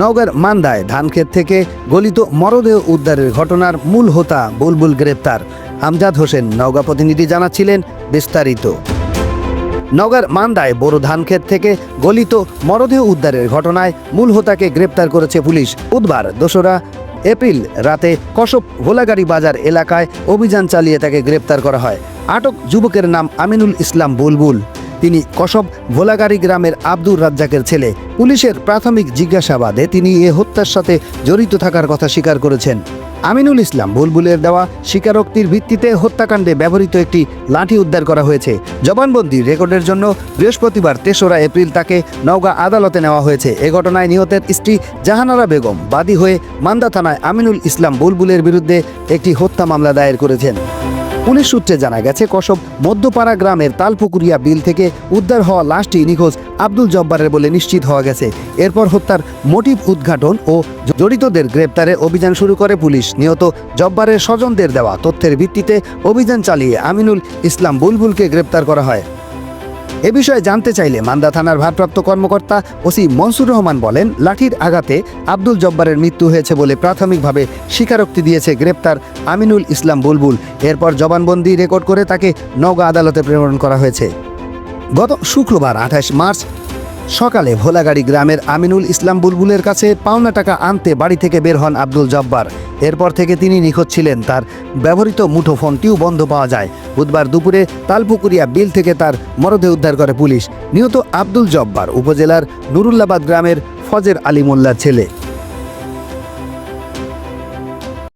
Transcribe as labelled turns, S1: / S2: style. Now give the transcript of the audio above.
S1: নওগাঁর মান্দায় ধানক্ষেত থেকে গলিত মরদেহ উদ্ধারের ঘটনার মূল হোতা বুলবুল গ্রেপ্তার। আমজাদ হোসেন নওগাঁ প্রতিনিধি জানাচ্ছিলেন বিস্তারিত। নগর মান্দায় বড় ধানক্ষেত থেকে গলিত মরদেহ উদ্ধারের ঘটনায় মূল হোতাকে গ্রেপ্তার করেছে পুলিশ। বুধবার দোসরা এপ্রিল রাতে কসব ভোলাগাড়ি বাজার এলাকায় অভিযান চালিয়ে তাকে গ্রেপ্তার করা হয়। আটক যুবকের নাম আমিনুল ইসলাম বুলবুল। তিনি কসব ভোলাগাড়ি গ্রামের আব্দুর রাজ্জাকের ছেলে। পুলিশের প্রাথমিক জিজ্ঞাসাবাদে তিনি এ হত্যার সাথে জড়িত থাকার কথা স্বীকার করেছেন। আমিনুল ইসলাম, বুলবুলের দেওয়া স্বীকারোক্তির ভিত্তিতে হত্যাকাণ্ডে ব্যবহৃত একটি লাঠি উদ্ধার করা হয়েছে। জবানবন্দি রেকর্ডের জন্য বৃহস্পতিবার তেসরা এপ্রিল তাকে নওগাঁ আদালতে নেওয়া হয়েছে। এ ঘটনায় নিহতের স্ত্রী জাহানারা বেগম বাদী হয়ে মান্দা থানায় আমিনুল ইসলাম বুলবুলের বিরুদ্ধে একটি হত্যা মামলা দায়ের করেছেন। পুলিশ সূত্রে জানা গেছে, কসব মধ্যপাড়া গ্রামের তালপুকুরিয়া বিল থেকে উদ্ধার হওয়া লাশটি নিখোঁজ আব্দুল জব্বারের বলে নিশ্চিত হওয়া গেছে। এরপর হত্যার মোটিভ উদ্ঘাটন ও জড়িতদের গ্রেপ্তারে অভিযান শুরু করে পুলিশ। নিহত জব্বারের স্বজনদের দেওয়া তথ্যের ভিত্তিতে অভিযান চালিয়ে আমিনুল ইসলাম বুলবুলকে গ্রেপ্তার করা হয়। এ বিষয়ে জানতে চাইলে মান্দা থানার ভারপ্রাপ্ত কর্মকর্তা ওসি মনসুর রহমান বলেন, লাঠির আঘাতে আব্দুল জব্বারের মৃত্যু হয়েছে বলে প্রাথমিকভাবে স্বীকারোক্তি দিয়েছে গ্রেপ্তার আমিনুল ইসলাম বুলবুল। এরপর জবানবন্দি রেকর্ড করে তাকে নওগাঁ আদালতে প্রেরণ করা হয়েছে। গত শুক্রবার আঠাশ মার্চ সকালে ভোলাগাড়ি গ্রামের আমিনুল ইসলাম বুলবুলের কাছে পাওনা টাকা আনতে বাড়ি থেকে বের হন আব্দুল জব্বার। এরপর থেকে তিনি নিখোঁজ ছিলেন। তার ব্যবহৃত মুঠোফোনটিও বন্ধ পাওয়া যায়। বুধবার দুপুরে তালপুকুরিয়া বিল থেকে তার মরদেহ উদ্ধার করে পুলিশ। নিহত আব্দুল জব্বার উপজেলার নুরুল্লাবাদ গ্রামের ফজের আলী মোল্লার ছেলে।